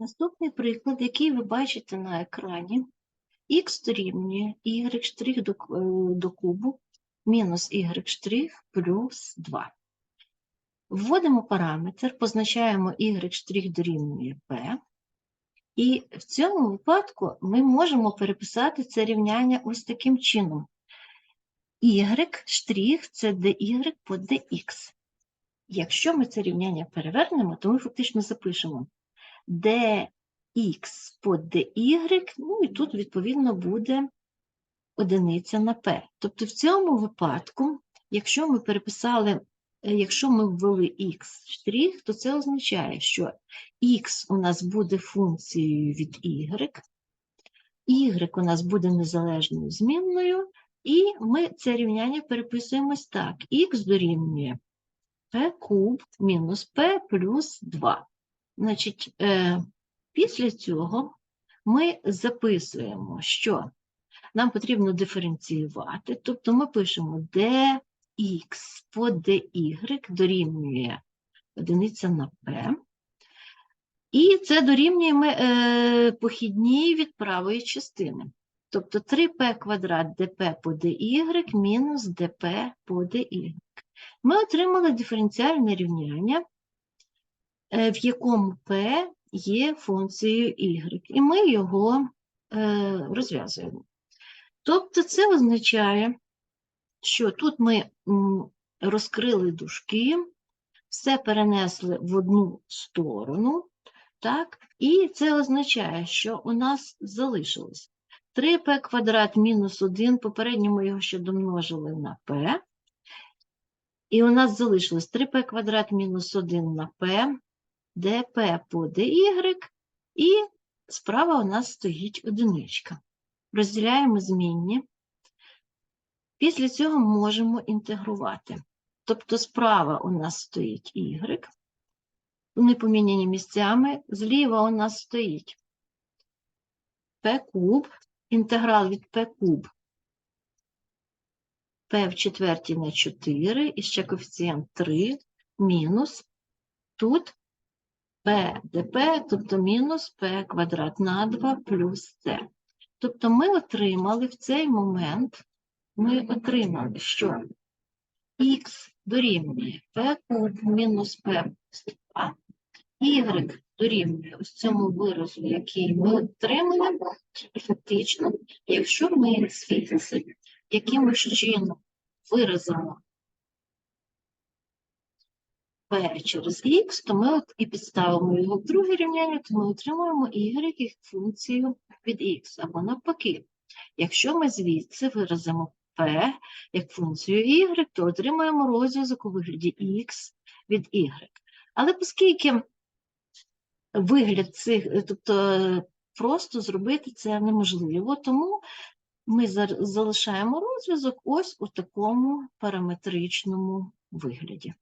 Наступний приклад, який ви бачите на екрані, х дорівнює y до, е, до кубу мінус y плюс 2. Вводимо параметр, позначаємо y дорівнює p, і в цьому випадку ми можемо переписати це рівняння ось таким чином. y – це dy по dx. Якщо ми це рівняння перевернемо, то ми фактично запишемо dx по dy, ну і тут, відповідно, буде одиниця на p. Тобто в цьому випадку, якщо ми переписали, е, якщо ми ввели x то це означає, що x у нас буде функцією від y, y у нас буде незалежною змінною, і ми це рівняння переписуємо ось так. х дорівнює p куб мінус p плюс 2. Значить, е, після цього ми записуємо, що нам потрібно диференціювати, тобто ми пишемо dx по dy дорівнює одиниця на p, і це дорівнює ми, е, похідній від правої частини. Тобто 3p квадрат dp по dy мінус dp по dy. Ми отримали диференціальне рівняння, в якому p є функцією y, і ми його е, розв'язуємо. Тобто це означає, що тут ми розкрили дужки, все перенесли в одну сторону, так? І це означає, що у нас залишилось 3p квадрат мінус 1, попередньо ми його ще домножили на p, і у нас залишилось 3p квадрат мінус 1 на p, dp по dy, і справа у нас стоїть одиничка. Розділяємо змінні. Після цього можемо інтегрувати. Тобто справа у нас стоїть y, вони поміняні місцями, зліва у нас стоїть p куб, інтеграл від p куб p в четвертій на 4, і ще коефіцієнт 3, мінус, тут dp, тобто мінус p квадрат на 2 плюс c. Тобто ми отримали в цей момент, ми отримали, що х дорівнює p куб мінус p плюс 2, y дорівнює ось цьому виразу, який ми отримали, фактично, якщо ми звідси якимось чином виразимо p через x, то ми от і підставимо його в друге рівняння, то ми отримуємо y як функцію від x, або навпаки. Якщо ми звідси виразимо p як функцію y, то отримаємо розв'язок у вигляді x від y. Але оскільки вигляд цих, тобто просто зробити це неможливо, тому ми залишаємо розв'язок ось у такому параметричному вигляді.